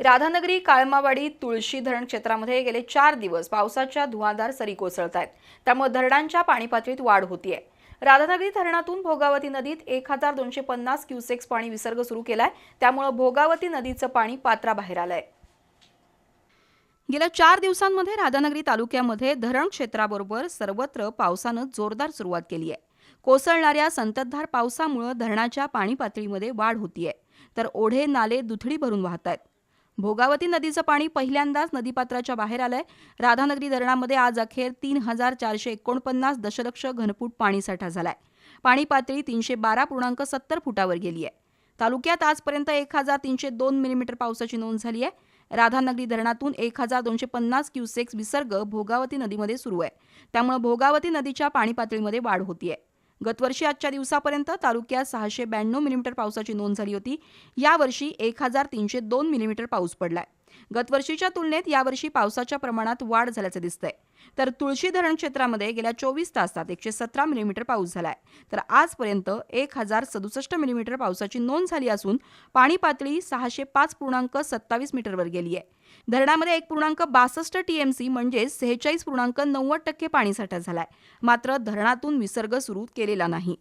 राधानगरी काळमावाडी तुळशी धरण क्षेत्रामध्ये गेले चार दिवस पावसाच्या धुवाधार सरी कोसळत आहेत त्यामुळे धरणांच्या पाणीपातळीत वाढ होतीये. राधानगरी धरणातून भोगावती नदीत एक हजार दोनशे पन्नास क्युसेक्स पाणी विसर्ग सुरू केलाय. त्यामुळे भोगावती नदीचं पाणी पात्राबाहेर आलंय. गेल्या चार दिवसांमध्ये राधानगरी तालुक्यामध्ये धरण क्षेत्राबरोबर सर्वत्र पावसानं जोरदार सुरुवात केली आहे कोसळणाऱ्या संततधार पावसामुळे धरणाच्या पाणी पातळीमध्ये वाढ होतीये. तर ओढे नाले दुथडी भरून वाहत आहेत भोगावती नदीचं पाणी पहिल्यांदाच नदीपात्राच्या बाहेर आलंय. राधानगरी धरणामध्ये आज अखेर तीन हजार चारशे एकोणपन्नास दशलक्ष घनफूट पाणीसाठा झालाय. पाणी पातळी तीनशे बारा पूर्णांक सत्तर फुटावर गेली आहे तालुक्यात आजपर्यंत एक हजार तीनशे दोन मिलीमीटर पावसाची नोंद झाली आहे राधानगरी धरणातून एक हजार दोनशे पन्नास क्युसेक्स विसर्ग भोगावती नदीमध्ये सुरू आहे. त्यामुळे भोगावती नदीच्या पाणी पातळीमध्ये वाढ होतीये. गतवर्षी आजच्या दिवसापर्यंत तालुक्यात सहाशे ब्याण्णव मिलीमीटर पावसाची नोंद झाली होती. यावर्षी एक हजार तीनशे दोन मिलीमीटर पाऊस पडलाय. गतवर्षीच्या तुलनेत यावर्षी पावसाच्या प्रमाणात वाढ झाल्याचं दिसतंय. तर तुळशी धरण क्षेत्रामध्ये गेल्या चोवीस तासात एकशे सतरा मिलीमीटर पाऊस झालाय. तर आजपर्यंत एक हजार सदुसष्ट मिलीमीटर पावसाची नोंद झाली असून पाणी पातळी सहाशे पाच पूर्णांक सत्तावीस मीटरवर गेली आहे धरणामध्ये एक पूर्णांक बासष्ट टीएमसी म्हणजेच सेहेचाळीस पूर्णांक नव्वद टक्के पाणीसाठा झालाय. मात्र धरणातून विसर्ग सुरू केलेला नाही.